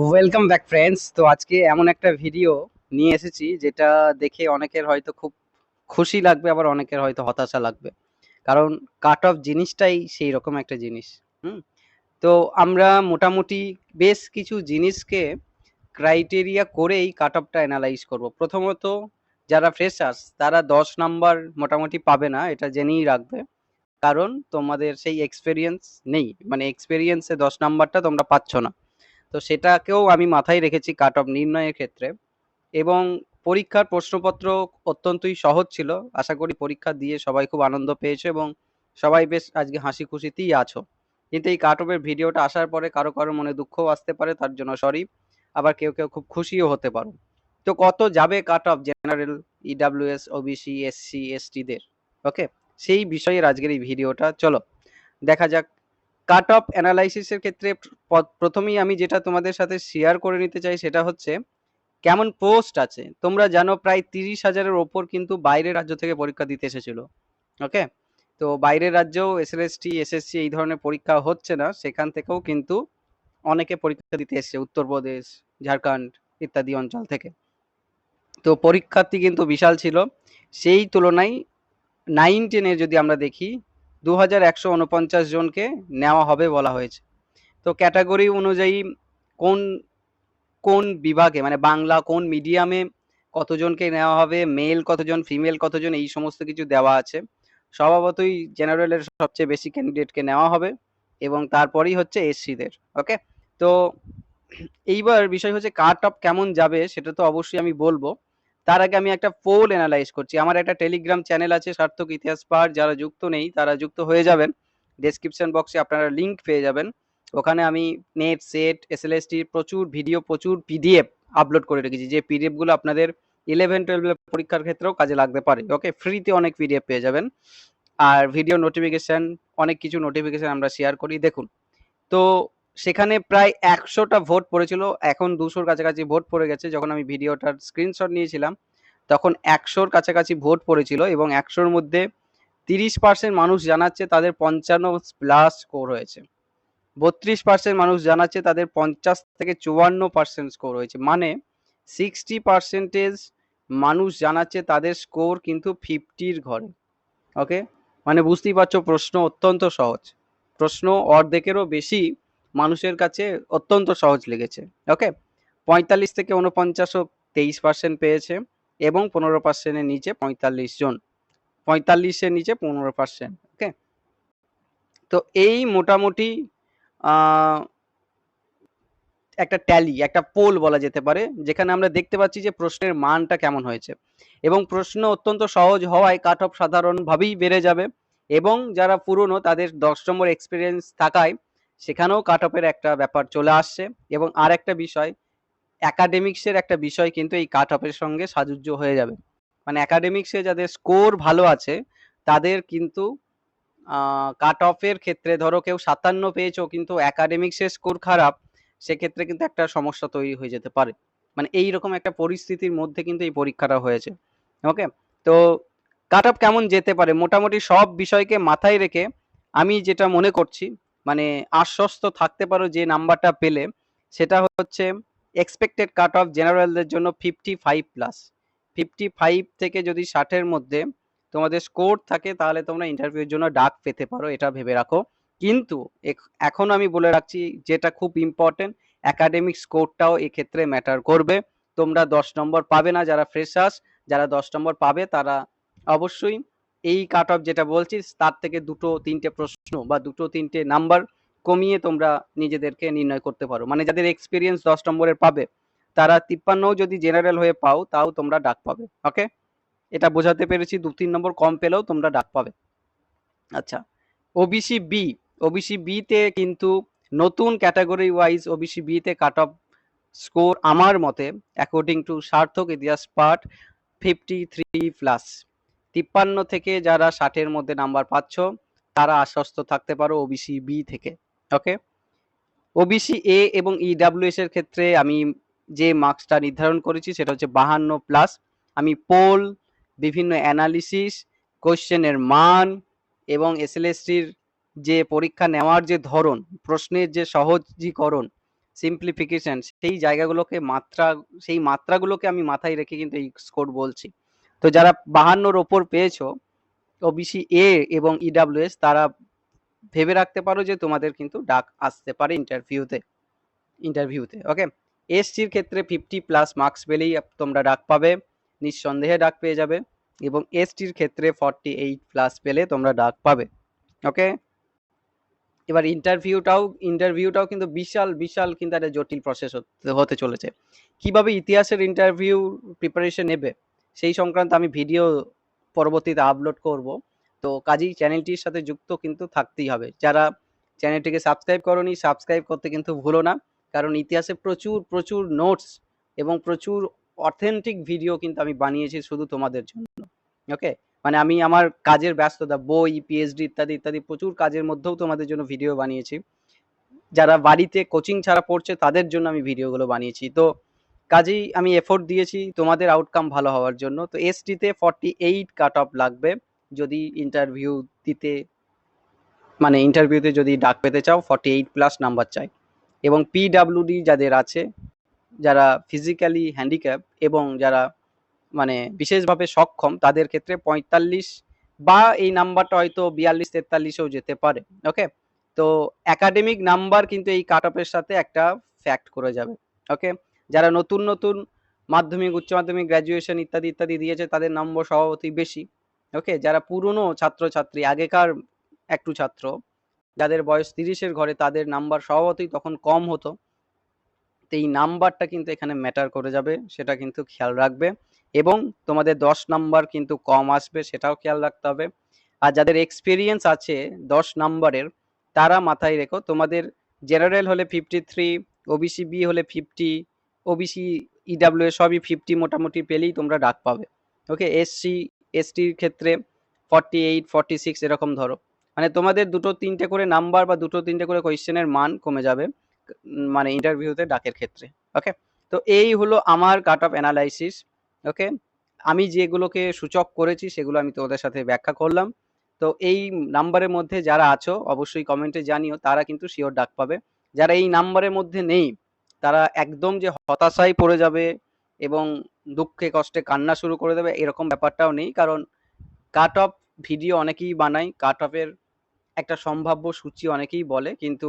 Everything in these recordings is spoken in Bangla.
ওয়েলকাম ব্যাক ফ্রেন্ডস তো আজকে এমন একটা ভিডিও নিয়ে এসেছি যেটা দেখে অনেকের হয়তো খুব খুশি লাগবে, আবার অনেকের হয়তো হতাশা লাগবে। কারণ কাট অফ জিনিসটাই সেই রকম একটা জিনিস। হুম? তো আমরা মোটামুটি বেশ কিছু জিনিসকে ক্রাইটেরিয়া করেই কাট অফটা অ্যানালাইজ করব। প্রথমত, যারা ফ্রেশার্স তারা দশ নাম্বার মোটামুটি পাবে না, এটা জেনেই রাখবে। কারণ তোমাদের সেই এক্সপেরিয়েন্স নেই। মানে এক্সপেরিয়েন্সে দশ নাম্বারটা তোমরা পাচ্ছ না। তো সেটাকেও আমি মাথায় রেখেছি কাট অফ নির্ণয়ের ক্ষেত্রে। এবং পরীক্ষার প্রশ্নপত্র অত্যন্তই সহজ ছিল। আশা করি পরীক্ষা দিয়ে সবাই খুব আনন্দ পেয়েছ এবং সবাই বেশ আজকে হাসি খুশিতেই আছো। কিন্তু এই কাট অফের ভিডিওটা আসার পরে কারও কারও মনে দুঃখও আসতে পারে, তার জন্য সরি আবার কেউ কেউ খুব খুশিও হতে পারো। তো কত যাবে cut off general EWS OBC SC এসটিদের okay সেই বিষয়ের আজকের এই ভিডিওটা। চলো, দেখা যাক কাট অফ অ্যানালাইসিসের ক্ষেত্রে প্রথমেই আমি যেটা তোমাদের সাথে শেয়ার করে নিতে চাই সেটা হচ্ছে, কেমন পোস্ট আছে? তোমরা জানো প্রায় তিরিশ হাজারের ওপর কিন্তু বাইরের রাজ্য থেকে পরীক্ষা দিতে এসেছিল। ওকে তো বাইরের রাজ্যেও এসএলএসটি এসএসসি এই ধরনের পরীক্ষা হচ্ছে না। সেখান থেকেও কিন্তু অনেকে পরীক্ষা দিতে এসছে উত্তরপ্রদেশ ঝাড়খণ্ড ইত্যাদি অঞ্চল থেকে। তো পরীক্ষার্থী কিন্তু বিশাল ছিল। সেই তুলনায় নাইন টেনের যদি আমরা দেখি দু হাজার একশো উনপঞ্চাশ জনকে নেওয়া হবে বলা হয়েছে। তো ক্যাটাগরি অনুযায়ী কোন কোন বিভাগে মানে বাংলা কোন মিডিয়ামে কতজনকে নেওয়া হবে, মেল কতজন, ফিমেল কতজন, এই সমস্ত কিছু দেওয়া আছে। স্বভাবতই জেনারেলের সবচেয়ে বেশি ক্যান্ডিডেটকে নেওয়া হবে এবং তারপরেই হচ্ছে এসসিদের, ওকে? তো এইবার বিষয় হচ্ছে কাট অফ কেমন যাবে সেটা তো অবশ্যই আমি বলব। তার আগে আমি একটা পোল অ্যানালাইজ করছি। আমার একটা টেলিগ্রাম চ্যানেল আছে, সার্থক ইতিহাস পাঠ যারা যুক্ত নেই তারা যুক্ত হয়ে যাবেন। ডেসক্রিপশন বক্সে আপনারা লিংক পেয়ে যাবেন। ওখানে আমি নেট সেট এসএলএসটি প্রচুর ভিডিও প্রচুর পিডিএফ আপলোড করে রেখেছি। যে পিডিএফগুলো আপনাদের ইলেভেন টুয়েলভ পরীক্ষার ক্ষেত্রেও কাজে লাগতে পারে। ওকে ফ্রিতে অনেক পিডিএফ পেয়ে যাবেন। আর ভিডিও নোটিফিকেশন অনেক কিছু নোটিফিকেশন আমরা শেয়ার করি। দেখুন, তো সেখানে প্রায় একশোটা ভোট পড়েছিল। এখন দুশোর কাছাকাছি ভোট পড়ে গেছে। যখন আমি ভিডিওটার স্ক্রিনশট নিয়েছিলাম, তখন একশোর কাছাকাছি ভোট পড়েছিল এবং একশোর মধ্যে তিরিশ পার্সেন্ট মানুষ জানাচ্ছে তাদের পঞ্চান্ন প্লাস স্কোর হয়েছে। বত্রিশ পার্সেন্ট মানুষ জানাচ্ছে তাদের পঞ্চাশ থেকে চুয়ান্ন পার্সেন্ট স্কোর হয়েছে। মানে সিক্সটি পার্সেন্টেজ মানুষ জানাচ্ছে তাদের স্কোর কিন্তু ফিফটির ঘরে। ওকে মানে বুঝতেই পারছ, প্রশ্ন অত্যন্ত সহজ। প্রশ্ন অর্ধেকেরও বেশি মানুষের কাছে অত্যন্ত সহজ লেগেছে। ওকে পঁয়তাল্লিশ থেকে উনপঞ্চাশও তেইশ পার্সেন্ট পেয়েছে এবং পনেরো পার্সেন্টের নিচে পঁয়তাল্লিশ জন। পঁয়তাল্লিশের নিচে পনেরো পার্সেন্ট ওকে তো এই মোটামুটি একটা ট্যালি একটা পোল বলা যেতে পারে, যেখানে আমরা দেখতে পাচ্ছি যে প্রশ্নের মানটা কেমন হয়েছে। এবং প্রশ্ন অত্যন্ত সহজ হওয়ায় কাট অফ সাধারণভাবেই বেড়ে যাবে এবং যারা পুরনো, তাদের দশ নম্বর এক্সপিরিয়েন্স থাকায় সেখানেও কাট অফের একটা ব্যাপার চলে আসছে। এবং আর একটা বিষয় একাডেমিক্সের একটা বিষয় কিন্তু এই কাট অফের সঙ্গে সাজুজ্য হয়ে যাবে। মানে একাডেমিক্সে যাদের স্কোর ভালো আছে, তাদের কিন্তু কাট অফের ক্ষেত্রে ধরো কেউ সাতান্ন পেয়েছ কিন্তু একাডেমিক্সের স্কোর খারাপ, সেক্ষেত্রে কিন্তু একটা সমস্যা তৈরি হয়ে যেতে পারে। মানে এই রকম একটা পরিস্থিতির মধ্যে কিন্তু এই পরীক্ষাটা হয়েছে। ওকে তো কাট অফ কেমন যেতে পারে? মোটামুটি সব বিষয়কে মাথায় রেখে আমি যেটা মনে করছি মানে আশ্বস্ত থাকতে পারো যে নাম্বারটা পেলে, সেটা হচ্ছে এক্সপেক্টেড কাট অফ জেনারেলদের জন্য fifty five plus fifty five থেকে যদি ষাটের মধ্যে তোমাদের স্কোর থাকে, তাহলে তোমরা ইন্টারভিউর জন্য ডাক পেতে পারো, এটা ভেবে রাখো। কিন্তু এখন আমি বলে রাখছি যেটা খুব ইম্পর্টেন্ট একাডেমিক স্কোরটাও এক্ষেত্রে ম্যাটার করবে। তোমরা দশ নম্বর পাবে না যারা ফ্রেশার্স যারা দশ নম্বর পাবে তারা অবশ্যই এই কাট অফ যেটা বলছি তার থেকে দুটো তিনটে প্রশ্ন বা দুটো তিনটে নাম্বার কমিয়ে তোমরা নিজেদেরকে নির্ণয় করতে পারো। মানে যাদের এক্সপিরিয়েন্স দশ নম্বরের পাবে, তারা তিপ্পান্নও যদি জেনারেল হয়ে পাও, তাও তোমরা ডাক পাবে। ওকে এটা বোঝাতে পেরেছি, দু তিন নম্বর কম পেলেও তোমরা ডাক পাবে। আচ্ছা ওবিসি বি ওবিসি বিতে কিন্তু নতুন ক্যাটাগরি ওয়াইজ ওবিসি বিতে কাট অফ স্কোর আমার মতে অ্যাকর্ডিং টু সার্থক ইতিহাস পার্ট ফিফটি থ্রি প্লাস তিপ্পান্ন থেকে যারা ষাটের মধ্যে নাম্বার পাচ্ছ, তারা আশ্বস্ত থাকতে পারো ওবিসি বি থেকে ওকে ওবিসি এ এবং ইডাব্লিউএস এর ক্ষেত্রে আমি যে মার্কসটা নির্ধারণ করেছি সেটা হচ্ছে বাহান্ন প্লাস আমি পোল বিভিন্ন অ্যানালিসিস কোশ্চেনের মান এবং এসএলএসটির যে পরীক্ষা নেওয়ার যে ধরন, প্রশ্নের যে সহজীকরণ সিম্পলিফিকেশন সেই জায়গাগুলোকে মাত্রা, সেই মাত্রাগুলোকে আমি মাথায় রেখে কিন্তু এই স্কোর বলছি। তো যারা বাহান্নর ওপর পেয়েছ ওবিসি এ এবং ইডাব্লিউএস তারা ভেবে রাখতে পারো যে তোমাদের কিন্তু ডাক আসতে পারে ইন্টারভিউতে ইন্টারভিউতে ওকে এসটির ক্ষেত্রে ফিফটি প্লাস মার্কস পেলেই তোমরা ডাক পাবে, নিঃসন্দেহে ডাক পেয়ে যাবে এবং এসটির ক্ষেত্রে ফর্টি এইট প্লাস পেলে তোমরা ডাক পাবে ওকে এবার ইন্টারভিউটাও ইন্টারভিউটাও কিন্তু বিশাল বিশাল কিন্তু একটা জটিল প্রসেস হতে চলেছে। কীভাবে ইতিহাসের ইন্টারভিউ প্রিপারেশন নেবে? সেই সংক্রান্ত আমি ভিডিও পরবর্তীতে আপলোড করব। তো কাজেই চ্যানেলটির সাথে যুক্ত কিন্তু থাকতেই হবে। যারা চ্যানেলটিকে সাবস্ক্রাইব করনি সাবস্ক্রাইব করতে কিন্তু ভুলো না। কারণ ইতিহাসে প্রচুর প্রচুর নোটস এবং প্রচুর অথেন্টিক ভিডিও কিন্তু আমি বানিয়েছি শুধু তোমাদের জন্য। ওকে মানে আমি আমার কাজের ব্যস্ততা, বই পিএইচডি ইত্যাদি ইত্যাদি প্রচুর কাজের মধ্যেও তোমাদের জন্য ভিডিও বানিয়েছি। যারা বাড়িতে কোচিং ছাড়া পড়ছে তাদের জন্য আমি ভিডিওগুলো বানিয়েছি। তো কাজেই আমি এফোর্ট দিয়েছি তোমাদের আউটকাম ভালো হওয়ার জন্য। তো এসটিতে ফর্টি এইট কাট অফ লাগবে। যদি ইন্টারভিউ দিতে মানে ইন্টারভিউতে যদি ডাক পেতে চাও ফর্টি এইট প্লাস নাম্বার চাই। এবং পিডাব্লিউডি যাদের আছে, যারা ফিজিক্যালি হ্যান্ডিক্যাপ এবং যারা মানে বিশেষভাবে সক্ষম, তাদের ক্ষেত্রে পঁয়তাল্লিশ বা এই নাম্বারটা হয়তো বিয়াল্লিশ, তেতাল্লিশেও যেতে পারে। ওকে তো একাডেমিক নাম্বার কিন্তু এই কাট অফের সাথে একটা ফ্যাক্ট করে যাবে। ওকে যারা নতুন নতুন মাধ্যমিক, উচ্চ মাধ্যমিক গ্র্যাজুয়েশন ইত্যাদি ইত্যাদি দিয়েছে, তাদের নম্বর স্বভাবতই বেশি। ওকে যারা পুরনো ছাত্রছাত্রী, আগেকার একটু ছাত্র, যাদের বয়স তিরিশের ঘরে তাদের নাম্বার স্বভাবতই তখন কম হতো। তো এই নাম্বারটা কিন্তু এখানে ম্যাটার করে যাবে, সেটা কিন্তু খেয়াল রাখবে। এবং তোমাদের দশ নাম্বার কিন্তু কম আসবে, সেটাও খেয়াল রাখতে হবে। আর যাদের এক্সপিরিয়েন্স আছে দশ নাম্বারের, তারা মাথায় রেখো, তোমাদের জেনারেল হলে ফিফটি থ্রি ওবিসি বি হলে ফিফটি ওবিসি ইডাব্লিউ E সবই ফিফটি মোটামুটি পেলেই তোমরা ডাক পাবে। ওকে এসসি এসটির ক্ষেত্রে ফর্টি এইট ফর্টি সিক্স এরকম ধরো। মানে তোমাদের দুটো তিনটে করে নাম্বার বা দুটো তিনটে করে কোয়েশ্চেনের মান কমে যাবে মানে ইন্টারভিউতে ডাকের ক্ষেত্রে। ওকে তো এই হলো আমার কাট অফ অ্যানালাইসিস ওকে আমি যেগুলোকে সূচক করেছি সেগুলো আমি তোমাদের সাথে ব্যাখ্যা করলাম। তো এই নাম্বারের মধ্যে যারা আছো, অবশ্যই কমেন্টে জানিও, তারা কিন্তু শিওর ডাক পাবে। যারা এই নাম্বারের মধ্যে নেই তারা একদম যে হতাশায় পড়ে যাবে এবং দুঃখে কষ্টে কান্না শুরু করে দেবে, এরকম ব্যাপারটাও নেই। কারণ কাট অফ ভিডিও অনেকেই বানায় কাট অফের একটা সম্ভাব্য সূচি অনেকেই বলে, কিন্তু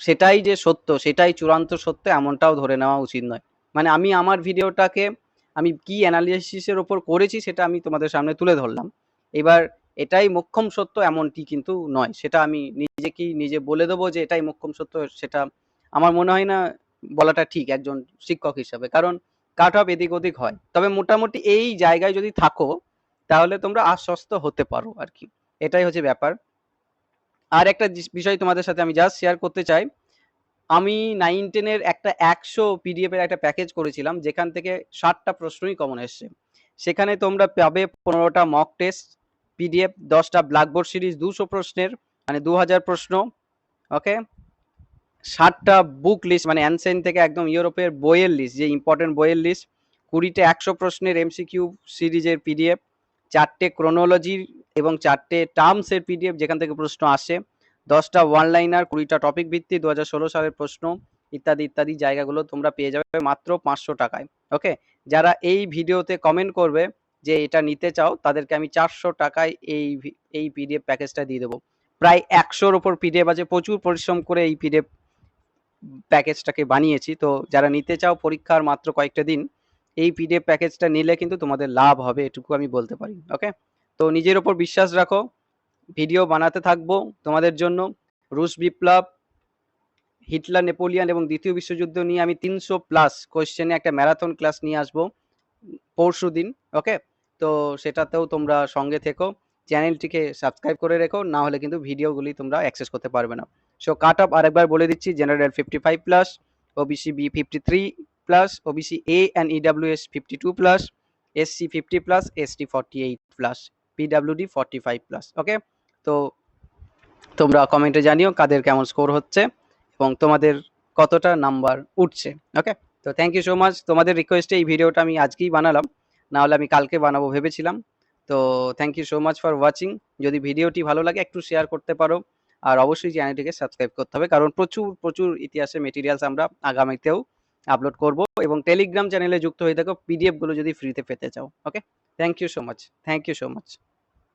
সেটাই যে সত্য, সেটাই চূড়ান্ত সত্য এমনটাও ধরে নেওয়া উচিত নয়। মানে আমি আমার ভিডিওটাকে আমি কি অ্যানালিসিসের ওপর করেছি সেটা আমি তোমাদের সামনে তুলে ধরলাম। এবার এটাই মোক্ষম সত্য এমনটি কিন্তু নয়। সেটা আমি নিজেকেই নিজে বলে দেবো যে এটাই মোক্ষম সত্য, সেটা আমার মনে হয় না বলাটা ঠিক একজন শিক্ষক হিসাবে, কারণ কাট অফ এদিক ওদিক হয়। তবে মোটামুটি এই জায়গায় যদি থাকো, তাহলে তোমরা আশ্বস্ত হতে পারো আর কি। এটাই হচ্ছে ব্যাপার। আর একটা বিষয় তোমাদের সাথে আমি জাস্ট শেয়ার করতে চাই। আমি নাইন টেনের একটা একশো পিডিএফ এর একটা প্যাকেজ করেছিলাম, যেখান থেকে ষাটটা প্রশ্নই কমন এসছে। সেখানে তোমরা পাবে পনেরোটা মক টেস্ট পিডিএফ দশটা ব্ল্যাকবোর্ড সিরিজ দুশো প্রশ্নের মানে দু হাজার প্রশ্ন ওকে ষাটটা বুক লিস্ট মানে অ্যানসেন থেকে একদম ইউরোপের বইয়ের লিস্ট যে ইম্পর্টেন্ট বইয়ের লিস্ট কুড়িটা একশো প্রশ্নের এমসিকিউ সিরিজের পিডিএফ চারটে ক্রোনোলজির এবং চারটে টার্মসের পিডিএফ যেখান থেকে প্রশ্ন আসে, দশটা ওয়ান লাইনার কুড়িটা টপিক ভিত্তি দু ষোলো সালের প্রশ্ন, ইত্যাদি ইত্যাদি জায়গাগুলো তোমরা পেয়ে যাবে মাত্র পাঁচশো টাকায় ওকে যারা এই ভিডিওতে কমেন্ট করবে যে এটা নিতে চাও, তাদেরকে আমি চারশো টাকায় এই এই পিডিএফ প্যাকেজটা দিয়ে দেবো। প্রায় একশোর ওপর পিডিএফ আছে, প্রচুর পরিশ্রম করে এই পিডিএফ প্যাকেজটাকে বানিয়েছি। তো যারা নিতে চাও পরীক্ষার মাত্র কয়েকটা দিন, এই পিডিএফ প্যাকেজটা নিলে কিন্তু তোমাদের লাভ হবে, এটুকু আমি বলতে পারি ওকে তো নিজের ওপর বিশ্বাস রাখো ভিডিও বানাতে থাকব তোমাদের জন্য। রুশ বিপ্লব, হিটলার, নেপোলিয়ান এবং দ্বিতীয় বিশ্বযুদ্ধ নিয়ে আমি তিনশো প্লাস কোয়েশ্চেনে একটা ম্যারাথন ক্লাস নিয়ে আসব পরশু দিন ওকে তো সেটাতেও তোমরা সঙ্গে থেকো। চ্যানেলটিকে সাবস্ক্রাইব করে রেখো, না হলে কিন্তু ভিডিওগুলি তোমরা অ্যাক্সেস করতে পারবে না। সো কাট অফ আরেকবার বলে দিচ্ছি general fifty five plus OBC B fifty three plus OBC A and EWS fifty two plus SC fifty plus ST forty eight plus PWD forty five plus okay তো তোমরা কমেন্টে জানিও কাদের কেমন স্কোর হচ্ছে এবং তোমাদের কতটা নাম্বার উঠছে ওকে তো থ্যাংক ইউ সো মাচ তোমাদের রিকোয়েস্টে এই ভিডিওটা আমি আজকেই বানালাম, না হলে আমি কালকে বানাবো ভেবেছিলাম। তো thank you so much for watching যদি ভিডিওটি ভালো লাগে একটু শেয়ার করতে পারো। আর অবশ্যই চ্যানেলটিকে সাবস্ক্রাইব করতে হবে, কারণ প্রচুর প্রচুর ইতিহাসের মেটেরিয়ালস আমরা আগামীতেও আপলোড করব এবং টেলিগ্রাম চ্যানেলে যুক্ত হয়ে থাকো পিডিএফগুলো যদি ফ্রিতে পেতে চাও okay thank you so much thank you so much